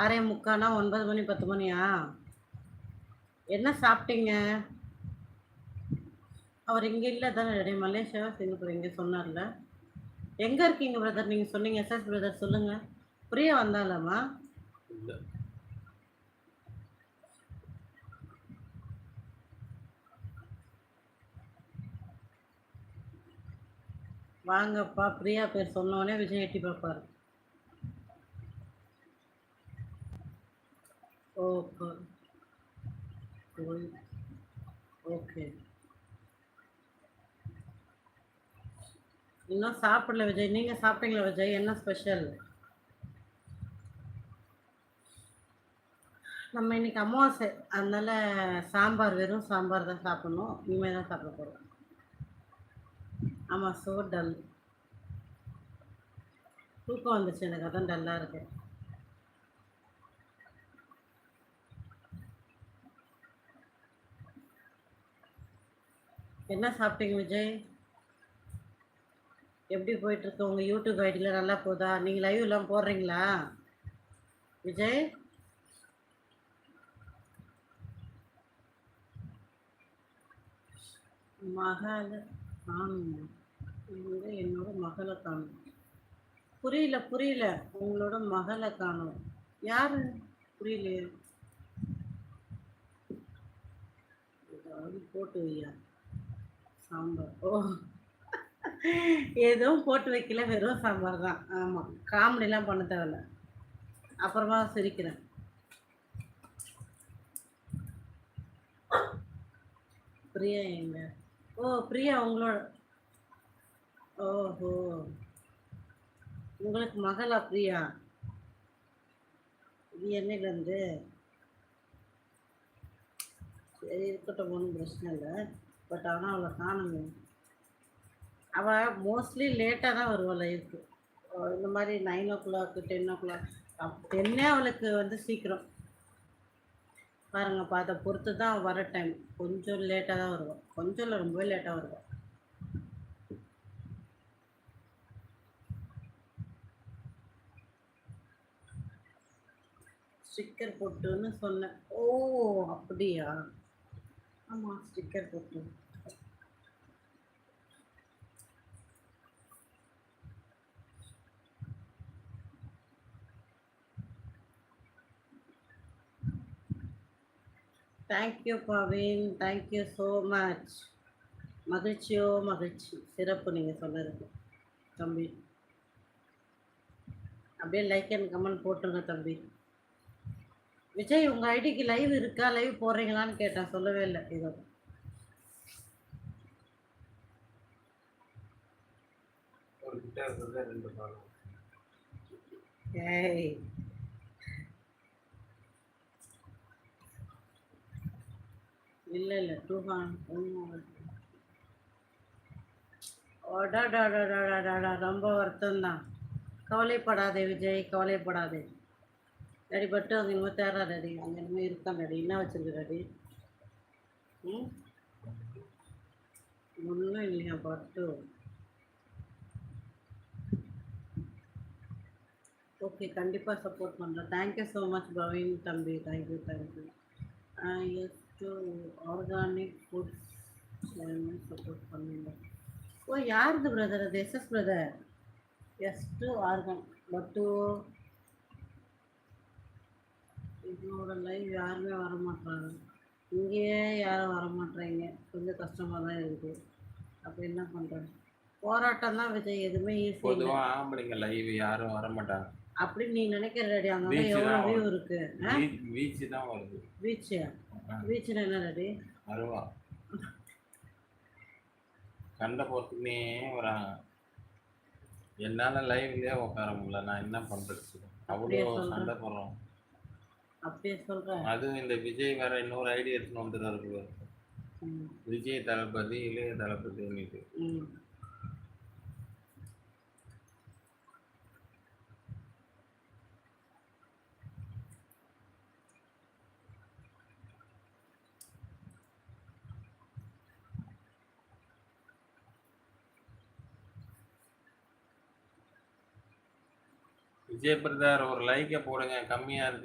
ஆறே முக்கானா ஒன்பது மணி பத்து மணியா? என்ன சாப்பிட்டீங்க? அவர் இங்கே இல்லை தானே ரெடி மலேசியாவா சிங்கப்பூர்? இங்கே சொன்னார்ல. எங்கே இருக்கீங்க பிரதர் நீங்கள் சொன்னீங்க எஸ்எஸ் பிரதர் சொல்லுங்கள் பிரியா வந்தாலாமா? இல்லை. வாங்கப்பா பிரியா பேர் சொன்னோடனே விஜய் எட்டி பார்ப்பாரு. ஓகே ஓகே இன்னும் சாப்பிடல விஜய். நீங்கள் சாப்பிட்டீங்களா விஜய்? என்ன ஸ்பெஷல் நம்ம இன்னைக்கு அமாவாசை. அதனால சாம்பார் வெறும் சாம்பார் தான் சாப்பிடணும். இனிமேல் தான் சாப்பிட போகிறோம் ஆமாம் சோ டல் தூக்கம் வந்துச்சு எனக்கு அதான் டல்லாக இருக்குது என்ன சாப்பிட்டீங்க விஜய்? எப்படி போயிட்டுருக்கு உங்கள் யூடியூப் ஐடியில் நல்லா போதா? நீங்கள் லைவ் எல்லாம் போடுறீங்களா? விஜய்? மகளை காணும். என்னோட மகளை காணும். புரியல புரியல. உங்களோட மகளை காணும். யாரு? புரியலையே. ஏதாவது போட்டு வையா. சாம்பார். ஓ. எதுவும் போட்டு வைக்கல வெறும் சாம்பார் தான். ஆமாம் காமெடிலாம் பண்ண தேவையில்ல. அப்புறமா சிரிக்கிறேன். பிரியா எங்க? ஓ பிரியா உங்களோட ஓஹோ. உங்களுக்கு மகளா பிரியா? இது என்னையிலேருந்து சரி இருக்கட்டும் ஒன்றும் பிரச்சனை இல்லை. பட் ஆனால் அவளை காணுங்க. அவள் மோஸ்ட்லி லேட்டாக தான் வருவாள் இருக்கு இந்த மாதிரி நைன் ஓ கிளாக்கு டென் ஓ கிளாக் டென்னே அவளுக்கு வந்து சீக்கிரம். பாருங்கள் பார்த்த பொறுத்து தான் வர டைம் கொஞ்சம் லேட்டாக தான் வருவாள் கொஞ்சம் இல்லை ரொம்பவே லேட்டாக வருவாள் ஸ்டிக்கர் போட்டுன்னு சொன்னேன். ஓ அப்படியா? ஆமாம் ஸ்டிக்கர் போட்டு. Thank you Pavin thank you so much மகிழ்ச்சியோ மகிழ்ச்சி. சிறப்பு நீங்கள் சொன்னதுக்கு. தம்பி. அப்படியே லைக் அண்ட் கமெண்ட் போட்டுருங்க தம்பி. விஜய் உங்கள் ஐடிக்கு லைவ் இருக்கா? லைவ் போடுறீங்களான்னு கேட்டேன் சொல்லவே இல்லை. இதோ. ஏய். இல்லை இல்லை டூ ரொம்ப வருத்தம் தான் கவலைப்படாதே விஜய் கவலைப்படாதே ரெடி பட்டு அது இனிமேல் தேரா ரெடி அங்கே இனிமேல் இருக்கான் ரெடி என்ன வச்சுருக்கு ரெடி ம்? ஒன்றும் இல்லையா பட்டு. ஓகே கண்டிப்பாக சப்போர்ட் பண்ணுறேன் தேங்க்யூ ஸோ மச் பவின் தம்பி. Thank you thank you S two organic foods support பண்ணுங்க ஓ யாருது பிரதர் அது எஸ்எஸ் பிரதர் எஸ் டு ஆர்கான் பட்டு இதோட லைவ் யாருமே வர மாட்டாங்க இங்கேயே யாரும் வர மாட்டேறாங்க கொஞ்சம் கஷ்டமாக தான் இருக்குது அப்போ என்ன பண்ணுறேன் போராட்டம் தான் விஜய். எதுவுமே ஈஸி பொதுவா ஆம்பளைங்க லைவ் யாரும் வர மாட்டாங்க அப்படி நீ நினைக்கிற ரெடி அங்கே Beach எவ்வளோ தான் வியூ. இருக்கு? வீச்சு தான் வருது. பீச்சு. பீச்சில் என்ன ரெடி அருவா. கண்ட போறதுக்குனே வராங்க என்னால லைவ்லயே உட்கார முடியல. நான் என்ன பண்றது? அப்படியே அவ்வளோ. சண்டை போடுறோம். அப்படியே சொல்கிறேன் அதுவும் இந்த விஜய் வேற இன்னொரு ஐடியா எடுத்துன்னு வந்துடுறாரு விஜய் தளபதி இளைய தளபதின்னுட்டு விஜய் பிரதர் ஒரு லைக்கை போடுங்க. கம்மியா இருக்கு.